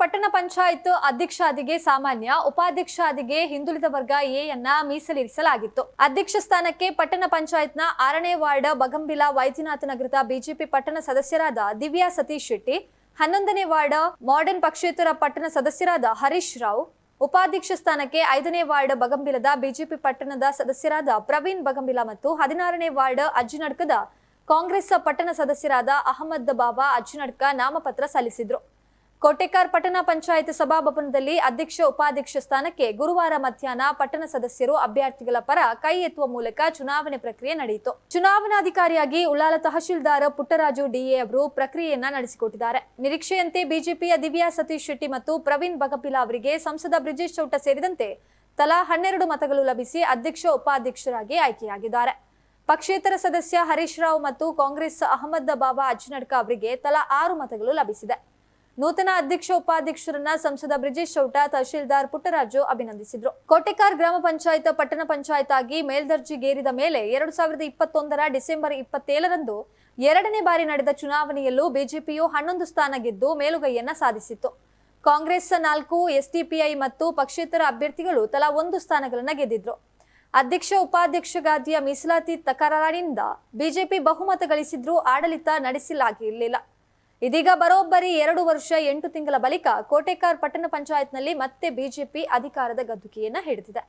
ಪಟ್ಟಣ ಪಂಚಾಯತ್ ಅಧ್ಯಕ್ಷಾದಿಗೆ ಸಾಮಾನ್ಯ, ಉಪಾಧ್ಯಕ್ಷಾದಿಗೆ ಹಿಂದುಳಿದ ವರ್ಗ ಎಯನ್ನ ಮೀಸಲಿರಿಸಲಾಗಿತ್ತು. ಅಧ್ಯಕ್ಷ ಸ್ಥಾನಕ್ಕೆ ಪಟ್ಟಣ ಪಂಚಾಯತ್ನ ಆರನೇ ವಾರ್ಡ್ ಬಗಂಬಿಲ ವೈದ್ಯನಾಥ ನಗರದ ಬಿಜೆಪಿ ಪಟ್ಟಣ ಸದಸ್ಯರಾದ ದಿವ್ಯಾ ಸತೀಶ್ ಶೆಟ್ಟಿ, ಹನ್ನೊಂದನೇ ವಾರ್ಡ್ ಮಾಡರ್ನ್ ಪಕ್ಷೇತರ ಪಟ್ಟಣ ಸದಸ್ಯರಾದ ಹರೀಶ್ ರಾವ್, ಉಪಾಧ್ಯಕ್ಷ ಸ್ಥಾನಕ್ಕೆ ಐದನೇ ವಾರ್ಡ್ ಬಗಂಬಿಲದ ಬಿಜೆಪಿ ಪಟ್ಟಣದ ಸದಸ್ಯರಾದ ಪ್ರವೀಣ್ ಬಗಂಬಿಲ ಮತ್ತು ಹದಿನಾರನೇ ವಾರ್ಡ್ ಅಜ್ಜಿನಡ್ಕದ ಕಾಂಗ್ರೆಸ್ ಪಟ್ಟಣ ಸದಸ್ಯರಾದ ಅಹಮದ್ ಬಾಬಾ ಅಜ್ಜಿನಡ್ಕ ನಾಮಪತ್ರ ಸಲ್ಲಿಸಿದ್ರು. ಕೋಟೆಕಾರ್ ಪಟ್ಟಣ ಪಂಚಾಯತ್ ಸಭಾಭವನದಲ್ಲಿ ಅಧ್ಯಕ್ಷ ಉಪಾಧ್ಯಕ್ಷ ಸ್ಥಾನಕ್ಕೆ ಗುರುವಾರ ಮಧ್ಯಾಹ್ನ ಪಟ್ಟಣ ಸದಸ್ಯರು ಅಭ್ಯರ್ಥಿಗಳ ಪರ ಕೈ ಎತ್ತುವ ಮೂಲಕ ಚುನಾವಣೆ ಪ್ರಕ್ರಿಯೆ ನಡೆಯಿತು. ಚುನಾವಣಾಧಿಕಾರಿಯಾಗಿ ಉಳ್ಳಾಲ ತಹಶೀಲ್ದಾರ್ ಪುಟ್ಟರಾಜು ಡಿಎ ಅವರು ಪ್ರಕ್ರಿಯೆಯನ್ನ ನಡೆಸಿಕೊಟ್ಟಿದ್ದಾರೆ. ನಿರೀಕ್ಷೆಯಂತೆ ಬಿಜೆಪಿಯ ದಿವ್ಯಾ ಸತೀಶ್ ಶೆಟ್ಟಿ ಮತ್ತು ಪ್ರವೀಣ್ ಬಗಪಿಲಾ ಅವರಿಗೆ ಸಂಸದ ಬ್ರಿಜೇಶ್ ಚೌಟ ಸೇರಿದಂತೆ ತಲಾ ಹನ್ನೆರಡು ಮತಗಳು ಲಭಿಸಿ ಅಧ್ಯಕ್ಷ ಉಪಾಧ್ಯಕ್ಷರಾಗಿ ಆಯ್ಕೆಯಾಗಿದ್ದಾರೆ. ಪಕ್ಷೇತರ ಸದಸ್ಯ ಹರೀಶ್ ರಾವ್ ಮತ್ತು ಕಾಂಗ್ರೆಸ್ ಅಹಮದ್ ಬಾಬಾ ಅಜ್ನಡ್ಕ ಅವರಿಗೆ ತಲಾ ಆರು ಮತಗಳು ಲಭಿಸಿದೆ. ನೂತನ ಅಧ್ಯಕ್ಷ ಉಪಾಧ್ಯಕ್ಷರನ್ನ ಸಂಸದ ಬ್ರಿಜೇಶ್ ಚೌಟ ತಹಶೀಲ್ದಾರ್ ಪುಟ್ಟರಾಜು ಅಭಿನಂದಿಸಿದ್ರು. ಕೋಟೆಕಾರ್ ಗ್ರಾಮ ಪಂಚಾಯತ್, ಪಟ್ಟಣ ಪಂಚಾಯತ್ ಆಗಿ ಮೇಲ್ದರ್ಜೆಗೇರಿದ ಮೇಲೆ ಎರಡು ಸಾವಿರದ ಇಪ್ಪತ್ತೊಂದರ ಡಿಸೆಂಬರ್ ಇಪ್ಪತ್ತೇಳರಂದು ಎರಡನೇ ಬಾರಿ ನಡೆದ ಚುನಾವಣೆಯಲ್ಲೂ ಬಿಜೆಪಿಯು ಹನ್ನೊಂದು ಸ್ಥಾನ ಗೆದ್ದು ಮೇಲುಗೈಯನ್ನ ಸಾಧಿಸಿತ್ತು. ಕಾಂಗ್ರೆಸ್ ನಾಲ್ಕು, ಎಸ್ಡಿಪಿಐ ಮತ್ತು ಪಕ್ಷೇತರ ಅಭ್ಯರ್ಥಿಗಳು ತಲಾ ಒಂದು ಸ್ಥಾನಗಳನ್ನು ಗೆದ್ದಿದ್ರು. ಅಧ್ಯಕ್ಷ ಉಪಾಧ್ಯಕ್ಷ ಗಾದಿಯ ಮೀಸಲಾತಿ ತಕರಾರಿನಿಂದ ಬಿಜೆಪಿ ಬಹುಮತ ಗಳಿಸಿದ್ರೂ ಆಡಳಿತ ನಡೆಸಲಾಗಿರಲಿಲ್ಲ. ಇದೀಗ ಬರೋಬ್ಬರಿ ಎರಡು ವರ್ಷ ಎಂಟು ತಿಂಗಳ ಬಳಿಕ ಕೋಟೆಕಾರ್ ಪಟ್ಟಣ ಪಂಚಾಯತ್ನಲ್ಲಿ ಮತ್ತೆ ಬಿಜೆಪಿ ಅಧಿಕಾರದ ಗದ್ದುಗೆಯನ್ನ ಹಿಡಿದಿದೆ.